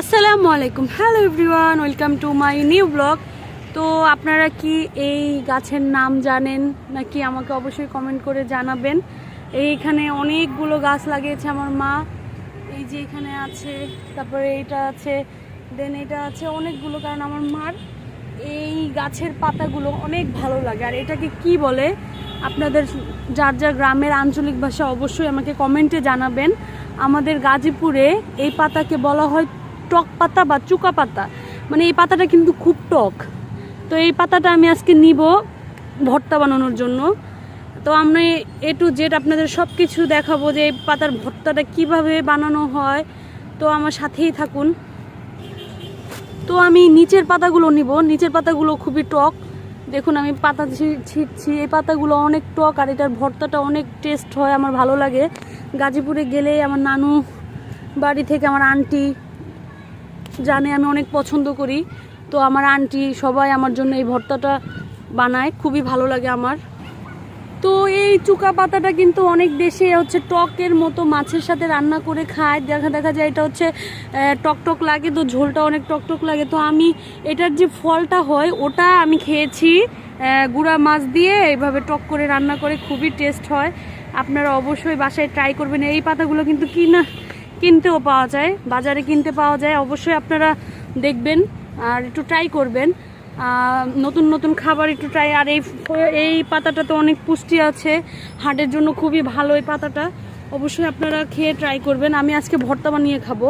আসসালামু আলাইকুম। Hello everyone welcome to my new blog তো আপনারা কি এই গাছের নাম জানেন নাকি আমাকে অবশ্যই কমেন্ট করে জানাবেন? এইখানে অনেকগুলো গাছ লাগিয়েছে আমার মা। এই যে এখানে আছে, তারপরে এইটা আছে দেন এটা আছে অনেকগুলো কারণ আমার মার। এই গাছের পাতাগুলো অনেক ভালো লাগে। আর এটাকে কি বলে? আপনাদের যার যার গ্রামের আঞ্চলিক ভাষা অবশ্যই আমাকে কমেন্টে জানাবেন। আমাদের গাজীপুরে এই পাতাকে বলা হয় টক পাতা বা চুকা পাতা। মানে এই পাতাটা কিন্তু খুব টক। তো এই পাতাটা আমি আজকে নিব ভর্তা বানানোর জন্য। তো আমি এ টু জেড আপনাদের সব কিছু দেখাবো যে এই পাতার ভর্তাটা কীভাবে বানানো হয়। তো আমার সাথেই থাকুন। তো আমি নিচের পাতাগুলো নিব। নিচের পাতাগুলো খুবই টক। দেখুন আমি পাতা ছিটছি এই পাতাগুলো অনেক টক আর এটার ভর্তাটা অনেক টেস্ট হয়, আমার ভালো লাগে। গাজীপুরে গেলে আমার নানু বাড়ি থেকে আমার আন্টি জানে আমি অনেক পছন্দ করি। তো আমার আন্টি সবাই আমার জন্য এই ভর্তাটা বানায় খুবই ভালো লাগে আমার। তো এই চুকা পাতাটা কিন্তু অনেক দেশে হচ্ছে টকের মতো মাছের সাথে রান্না করে খায়। দেখা দেখা যায় এটা হচ্ছে আহ, টক টক লাগে তো ঝোলটা অনেক টক টক লাগে। তো আমি এটার যে ফলটা হয় ওটা আমি খেয়েছি গুঁড়া মাছ দিয়ে। এইভাবে টক করে রান্না করে খুবই টেস্ট হয়। আপনারা অবশ্যই বাসায় ট্রাই করবেন। এই পাতাগুলো কিন্তু কিনা কিনতেও পাওয়া যায়, বাজারে কিনতে পাওয়া যায়। অবশ্যই আপনারা দেখবেন আর একটু ট্রাই করবেন। নতুন নতুন খাবার একটু ট্রাই আর এই এই পাতাটা তো অনেক পুষ্টি আছে। হার্টের জন্য খুবই ভালো এই পাতাটা। অবশ্যই আপনারা খেয়ে ট্রাই করবেন। আমি আজকে ভর্তা বানিয়ে খাব।